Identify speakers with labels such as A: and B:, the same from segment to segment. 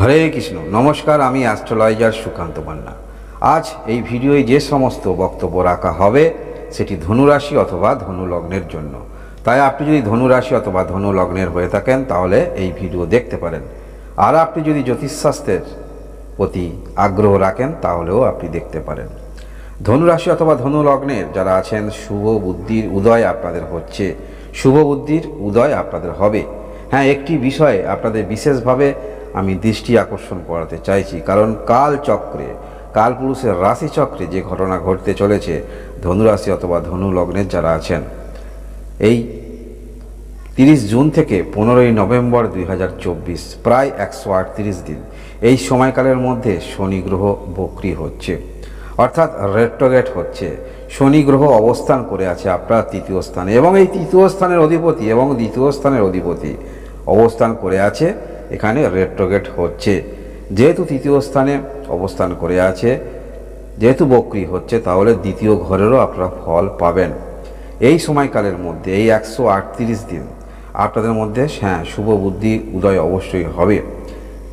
A: হরে কৃষ্ণ, নমস্কার, আমি অ্যাস্ট্রোলজার সুকান্ত পান্না আজ এই ভিডিওয়ে যে সমস্ত বক্তব্য রাখা হবে, সেটি ধনুরাশি অথবা ধনু লগ্নের জন্য। তাই আপনি যদি ধনুরাশি অথবা ধনু লগ্নের হয়ে থাকেন, তাহলে এই ভিডিও দেখতে পারেন। আর আপনি যদি জ্যোতিষশাস্ত্রের প্রতি আগ্রহ রাখেন, তাহলেও আপনি দেখতে পারেন। ধনুরাশি অথবা ধনু লগ্নের যারা আছেন, শুভ বুদ্ধির উদয় আপনাদের হচ্ছে। শুভ বুদ্ধির উদয় আপনাদের হবে। হ্যাঁ একটি বিষয়ে আপনাদের বিশেষভাবে আমি দৃষ্টি আকর্ষণ করাতে চাইছি। কারণ কাল চক্রে কালপুরুষের রাশি চক্রে যে ঘটনা ঘটতে চলেছে, ধনুরাশি অথবা ধনু লগ্নের যারা আছেন, এই তিরিশ জুন থেকে পনেরোই নভেম্বর দুই হাজার চব্বিশ, প্রায় একশো আটত্রিশ দিন, এই সময়কালের মধ্যে শনি গ্রহ বক্রি হচ্ছে। অর্থাৎ রেট্রোগেট হচ্ছে। শনি গ্রহ অবস্থান করে আছে আপনার তৃতীয় স্থানে এবং এই তৃতীয় স্থানের অধিপতি এবং দ্বিতীয় স্থানের অধিপতি অবস্থান করে আছে এখানে রেট্রোগেট হচ্ছে। যেহেতু তৃতীয় স্থানে অবস্থান করে আছে, যেহেতু বক্রি হচ্ছে, তাহলে দ্বিতীয় ঘরেরও আপনারা ফল পাবেন। এই সময়কালের মধ্যে, এই একশো আটত্রিশ দিন, আপনাদের মধ্যে হ্যাঁ শুভ বুদ্ধি, উদয় অবশ্যই হবে।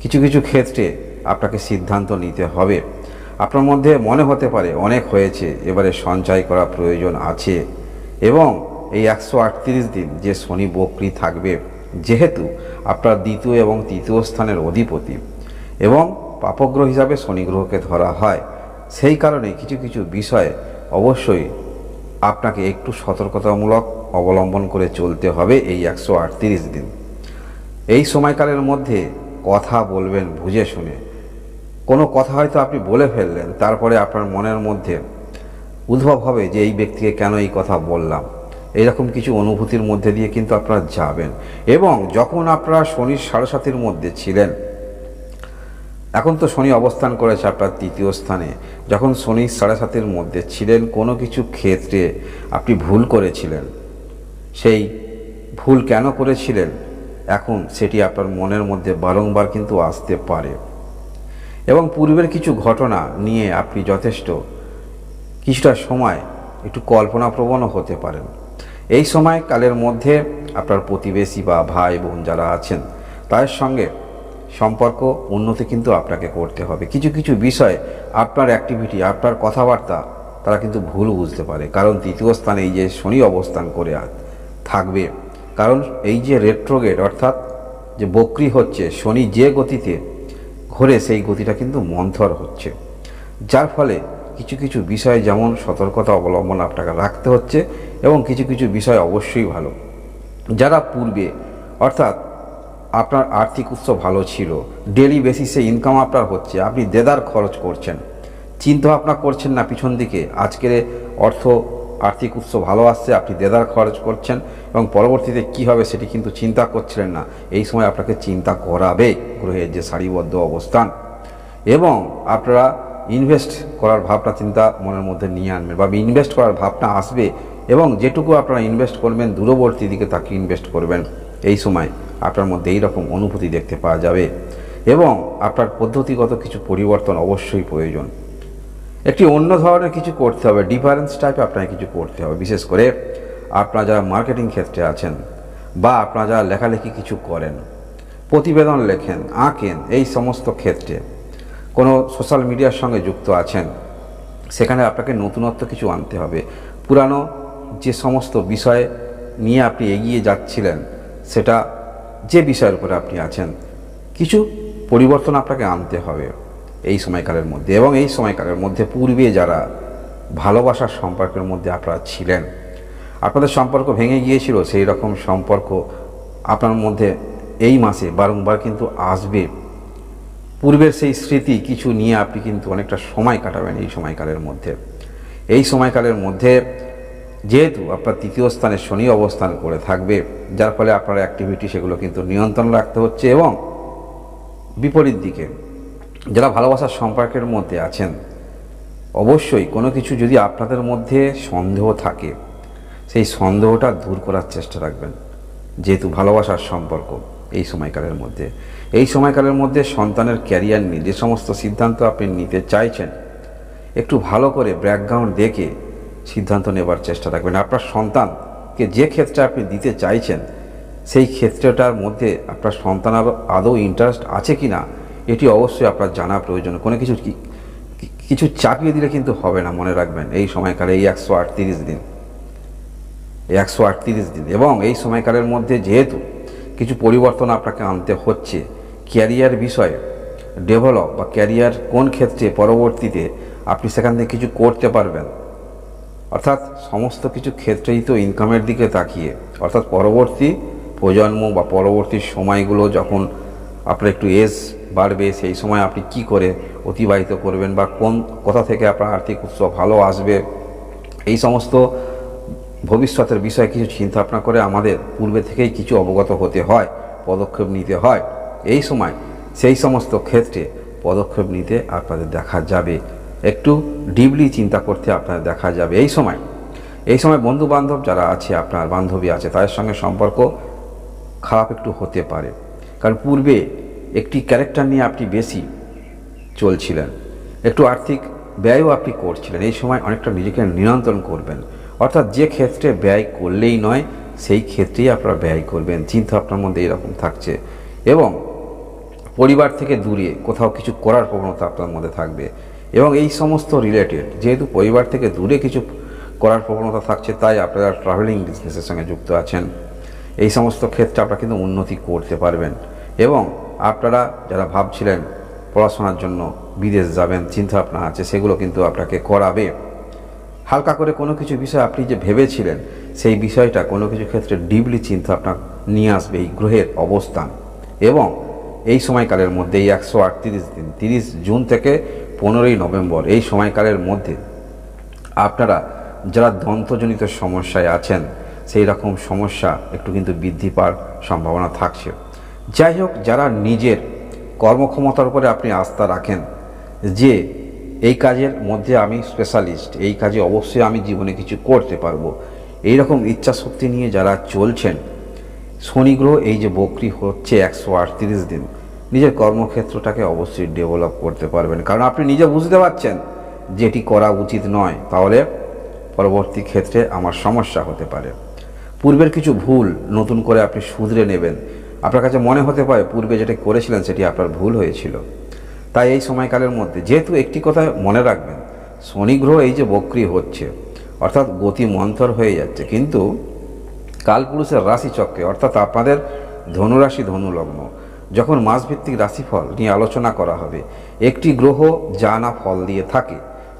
A: কিছু কিছু ক্ষেত্রে আপনাকে সিদ্ধান্ত নিতে হবে। আপনার মধ্যে মনে হতে পারে, অনেক হয়েছে, এবারে সঞ্চয় করা প্রয়োজন আছে। এবং এই একশো আটত্রিশ দিন যে শনি বক্রি থাকবে যেহেতু আপনার দ্বিতীয় এবং তৃতীয় স্থানের অধিপতি এবং পাপগ্রহ হিসাবে শনি গ্রহকে ধরা হয়, সেই কারণে কিছু কিছু বিষয়ে অবশ্যই আপনাকে একটু সতর্কতামূলক অবলম্বন করে চলতে হবে এই একশো আটত্রিশ দিন। এই সময়কালের মধ্যে কথা বলবেন, বুঝে শুনে। কোনো কথা হয়তো আপনি বলে ফেললেন, তারপরে আপনার মনের মধ্যে উদ্ভব হবে যে এই ব্যক্তিকে কেন এই কথা বললাম। এইরকম কিছু অনুভূতির মধ্যে দিয়ে কিন্তু আপনারা যাবেন। এবং যখন আপনারা শনির সাড়ে সাতির মধ্যে ছিলেন, এখন তো শনি অবস্থান করেছে আপনার তৃতীয় স্থানে। যখন শনি সাড়ে সাতের মধ্যে ছিলেন, কোনো কিছু ক্ষেত্রে আপনি ভুল করেছিলেন। সেই ভুল কেন করেছিলেন? এখন সেটি আপনার মনের মধ্যে বারংবার কিন্তু আসতে পারে। এবং পূর্বের কিছু ঘটনা নিয়ে আপনি যথেষ্ট কিছুটা সময় একটু কল্পনাপ্রবণও হতে পারেন। এই সময় কালের মধ্যে আপনার প্রতিবেশী বা ভাই বোন যারা আছেন, তাদের সঙ্গে সম্পর্ক উন্নতি কিন্তু আপনাকে করতে হবে। কিছু কিছু বিষয় আপনার অ্যাক্টিভিটি আপনার কথাবার্তা, তারা কিন্তু ভুল বুঝতে পারে। কারণ তৃতীয় স্থানে এই যে শনি অবস্থান করে থাকবে, কারণ এই যে রেট্রোগেট অর্থাৎ যে বক্রি হচ্ছে, শনি যে গতিতে ঘোরে সেই গতিটা কিন্তু মন্থর হচ্ছে। যার ফলে কিছু কিছু বিষয়ে যেমন সতর্কতা অবলম্বন আপনাকে রাখতে হচ্ছে এবং কিছু কিছু বিষয় অবশ্যই ভালো। যারা পূর্বে, অর্থাৎ আপনার আর্থিক উৎস ভালো ছিল ডেলি বেসিসে ইনকাম আপনার হচ্ছে, আপনি দেদার খরচ করছেন চিন্তা ভাবনা করছেন না পিছন দিকে, আজকের অর্থ, আর্থিক উৎস ভালো আসছে, আপনি দেদার খরচ করছেন এবং পরবর্তীতে কি হবে সেটি কিন্তু চিন্তা করছিলেন না, এই সময় আপনাকে চিন্তা করাবে গ্রহের যে সারিবদ্ধ অবস্থান। এবং আপনারা ইনভেস্ট করার ভাবনা, চিন্তা মনের মধ্যে নিয়ে আনবেন বা ইনভেস্ট করার ভাবনা আসবে এবং যেটুকু আপনারা ইনভেস্ট করবেন, দূরবর্তী দিকে তাকে ইনভেস্ট করবেন, এই সময় আপনার মধ্যে এই রকম অনুভূতি দেখতে পাওয়া যাবে এবং আপনার পদ্ধতিগত কিছু পরিবর্তন অবশ্যই প্রয়োজন। একটি অন্য ধরনের কিছু করতে হবে ডিফারেন্স টাইপে আপনাকে কিছু করতে হবে। বিশেষ করে আপনারা যারা মার্কেটিং ক্ষেত্রে আছেন বা আপনারা যারা লেখালেখি কিছু করেন, প্রতিবেদন লেখেন, আঁকেন, এই সমস্ত ক্ষেত্রে কোনো সোশ্যাল মিডিয়ার সঙ্গে যুক্ত আছেন, সেখানে আপনাকে নতুনত্ব কিছু আনতে হবে। পুরানো যে সমস্ত বিষয় নিয়ে আপনি এগিয়ে যাচ্ছিলেন, সেটা যে বিষয়ের উপরে আপনি আছেন, কিছু পরিবর্তন আপনাকে আনতে হবে এই সময়কালের মধ্যে। এবং এই সময়কালের মধ্যে পূর্বে যারা ভালোবাসার সম্পর্কের মধ্যে আপনারা ছিলেন, আপনাদের সম্পর্ক ভেঙে গিয়েছিল, সেই রকম সম্পর্ক আপনার মধ্যে এই মাসে বারংবার কিন্তু আসবে। পূর্বের সেই স্মৃতি কিছু নিয়ে আপনি কিন্তু অনেকটা সময় কাটাবেন এই সময়কালের মধ্যে। এই সময়কালের মধ্যে যেহেতু আপনার তৃতীয় স্থানে শনি অবস্থান করে থাকবে, যার ফলে আপনার অ্যাক্টিভিটি সেগুলো কিন্তু নিয়ন্ত্রণ রাখতে হচ্ছে এবং বিপরীত দিকে যারা ভালোবাসার সম্পর্কের মধ্যে আছেন, অবশ্যই কোনো কিছু যদি আপনাদের মধ্যে সন্দেহ থাকে, সেই সন্দেহটা দূর করার চেষ্টা রাখবেন। যেহেতু ভালোবাসার সম্পর্ক এই সময়কালের মধ্যে। এই সময়কালের মধ্যে সন্তানের ক্যারিয়ার নিয়ে যে সমস্ত সিদ্ধান্ত আপনি নিতে চাইছেন, একটু ভালো করে ব্যাকগ্রাউন্ড দেখে সিদ্ধান্ত নেবার চেষ্টা রাখবেন। আপনার সন্তানকে যে ক্ষেত্রে আপনি দিতে চাইছেন, সেই ক্ষেত্রটার মধ্যে আপনার সন্তান আদৌ- ইন্টারেস্ট আছে কি না এটি অবশ্যই আপনার জানা প্রয়োজন। কোনো কিছু কিছু চাপিয়ে দিলে কিন্তু হবে না, মনে রাখবেন। এই সময়কালে, এই একশো আটত্রিশ দিন। একশো আটত্রিশ দিন। এবং এই সময়কালের মধ্যে যেহেতু কিছু পরিবর্তন আপনাকে আনতে হচ্ছে ক্যারিয়ার বিষয়ে ডেভেলপ বা ক্যারিয়ার কোন ক্ষেত্রে পরবর্তীতে আপনি সেখান থেকে কিছু করতে পারবেন অর্থাৎ সমস্ত কিছু ক্ষেত্রেই তো ইনকামের দিকে তাকিয়ে। অর্থাৎ পরবর্তী প্রজন্ম বা পরবর্তী সময়গুলো যখন আপনার একটু এজ বাড়বে, সেই সময় আপনি কি করে অতিবাহিত করবেন বা কোন, কোথা থেকে আপনার আর্থিক উৎস ভালো আসবে, এই সমস্ত ভবিষ্যতের বিষয়ে কিছু চিন্তা ভাবনা করে আমাদের পূর্বে থেকেই কিছু অবগত হতে হয়, পদক্ষেপ নিতে হয়। এই সময় সেই সমস্ত ক্ষেত্রে পদক্ষেপ নিতে আপনাদের দেখা যাবে। একটু ডিপলি চিন্তা করতে আপনার দেখা যাবে। এই সময় এই সময় বন্ধু বান্ধব যারা আছে, আপনার বান্ধবী আছে, তাদের সঙ্গে সম্পর্ক খারাপ একটু হতে পারে। কারণ পূর্বে একটি ক্যারেক্টার নিয়ে আপনি বেশি চলছিলেন। একটু আর্থিক ব্যয়ও আপনি করছিলেন। এই সময় অনেকটা নিজেকে নিয়ন্ত্রণ করবেন। অর্থাৎ যে ক্ষেত্রে ব্যয় করলেই নয়, সেই ক্ষেত্রেই আপনারা ব্যয় করবেন। চিন্তা আপনার মধ্যে এরকম থাকছে। এবং পরিবার থেকে দূরে কোথাও কিছু করার প্রবণতা আপনার মধ্যে থাকবে। এবং এই সমস্ত রিলেটেড যেহেতু পরিবার থেকে দূরে কিছু করার প্রবণতা থাকছে, তাই আপনারা ট্রাভেলিং বিজনেসের সঙ্গে যুক্ত আছেন। এই সমস্ত ক্ষেত্রে আপনারা কিন্তু উন্নতি করতে পারবেন। এবং আপনারা যারা ভাবছিলেন পড়াশোনার জন্য বিদেশ যাবেন চিন্তা ভাবনা আছে, সেগুলো কিন্তু আপনাকে করাবে। হালকা করে কোনো কিছু বিষয় আপনি যে ভেবেছিলেন, সেই বিষয়টা কোনো কিছু ক্ষেত্রে ডিপলি চিন্তা আপনার নিয়ে আসবে এই গ্রহের অবস্থান। এবং এই সময়কালের মধ্যে এই একশো আটত্রিশ দিন, তিরিশ জুন থেকে পনেরোই নভেম্বর, এই সময়কালের মধ্যে আপনারা যারা দন্তজনিত সমস্যায় আছেন, সেই রকম সমস্যা একটু কিন্তু বৃদ্ধি পাওয়ার সম্ভাবনা থাকছে। যাই হোক, যারা নিজের কর্মক্ষমতার উপরে আপনি আস্থা রাখেন যে এই কাজের মধ্যে আমি স্পেশালিস্ট এই কাজে অবশ্যই আমি জীবনে কিছু করতে পারব এই রকম ইচ্ছা শক্তি নিয়ে যারা চলছেন, শনি গ্রহ এই যে বকরি হচ্ছে একশো আটত্রিশ দিন নিজের কর্মক্ষেত্রটাকে অবশ্যই ডেভেলপ করতে পারবেন। কারণ আপনি নিজে বুঝতে পারছেন যে এটি করা উচিত নয়, তাহলে পরবর্তী ক্ষেত্রে আমার সমস্যা হতে পারে। পূর্বের কিছু ভুল নতুন করে আপনি শুধরে নেবেন। আপনার কাছে মনে হতে পারে পূর্বে যেটা করেছিলেন সেটি আপনার ভুল হয়েছিল। তাই এই সময়কালের মধ্যে যেহেতু একটি কথা মনে রাখবেন শনি গ্রহ এই যে বক্রি হচ্ছে, অর্থাৎ গতি মন্থর হয়ে যাচ্ছে, কিন্তু কালপুরুষের রাশিচক্রে, অর্থাৎ আপনাদের ধনুরাশি ধনুলগ্ন যখন মাসভিত্তিক রাশিফল নিয়ে আলোচনা করা হবে, একটি গ্রহ যা না ফল দিয়ে থাকে,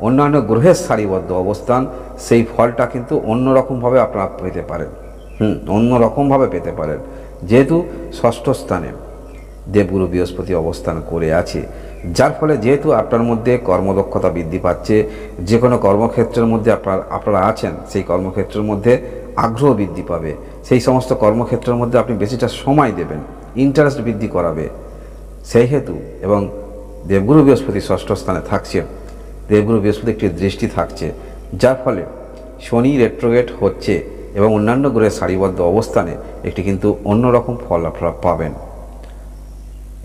A: অন্যান্য গ্রহের সারিবদ্ধ অবস্থান, সেই ফলটা কিন্তু অন্যরকমভাবে আপনারা পেতে পারেন। হুম, অন্যরকমভাবে পেতে পারেন। যেহেতু ষষ্ঠ স্থানে দেবগুরু বৃহস্পতি অবস্থান করে আছে, যার ফলে যেহেতু আপনার মধ্যে কর্মদক্ষতা বৃদ্ধি পাচ্ছে, যে কোনো কর্মক্ষেত্রের মধ্যে আপনার, আপনারা আছেন, সেই কর্মক্ষেত্রের মধ্যে আগ্রহ বৃদ্ধি পাবে। সেই সমস্ত কর্মক্ষেত্রের মধ্যে আপনি বেশিটা সময় দেবেন। ইন্টারেস্ট বৃদ্ধি করাবে। সেই হেতু এবং দেবগুরু বৃহস্পতি ষষ্ঠ স্থানে থাকছে। দেবগুরু বৃহস্পতি একটি দৃষ্টি থাকছে, যার ফলে শনি রেট্রোগেট হচ্ছে এবং অন্যান্য গ্রহের সারিবদ্ধ অবস্থানে একটি কিন্তু অন্যরকম ফল আপনারা পাবেন।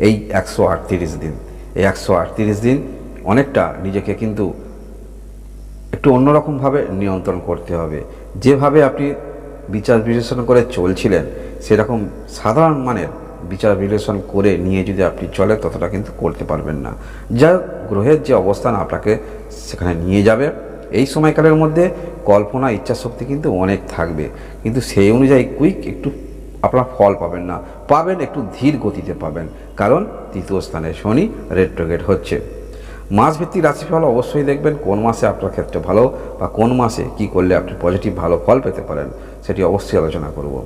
A: এই একশো আটত্রিশ দিন, এই একশো আটত্রিশ দিন অনেকটা নিজেকে কিন্তু একটু অন্যরকমভাবে নিয়ন্ত্রণ করতে হবে। যেভাবে আপনি বিচার বিশ্লেষণ করে চলছিলেন, সেরকম সাধারণ মানের বিচার বিশ্লেষণ করে নিয়ে যদি আপনি চলে ততটা কিন্তু করতে পারবেন না। যা গ্রহের যে অবস্থান আপনাকে সেখানে নিয়ে যাবে। এই সময়কালের মধ্যে কল্পনা, ইচ্ছাশক্তি কিন্তু অনেক থাকবে। কিন্তু সেই অনুযায়ী কুইক একটু আপনার ফল পাবেন না। পাবেন একটু ধীর গতিতে পাবেন। কারণ তৃতীয় স্থানে শনি রেট্রোগেট হচ্ছে। মাসভিত্তিক রাশিফল অবশ্যই দেখবেন, কোন মাসে আপনার ক্ষেত্রে ভালো বা কোন মাসে কি করলে আপনি পজিটিভ ভালো ফল পেতে পারেন, সেটি অবশ্যই আলোচনা করব।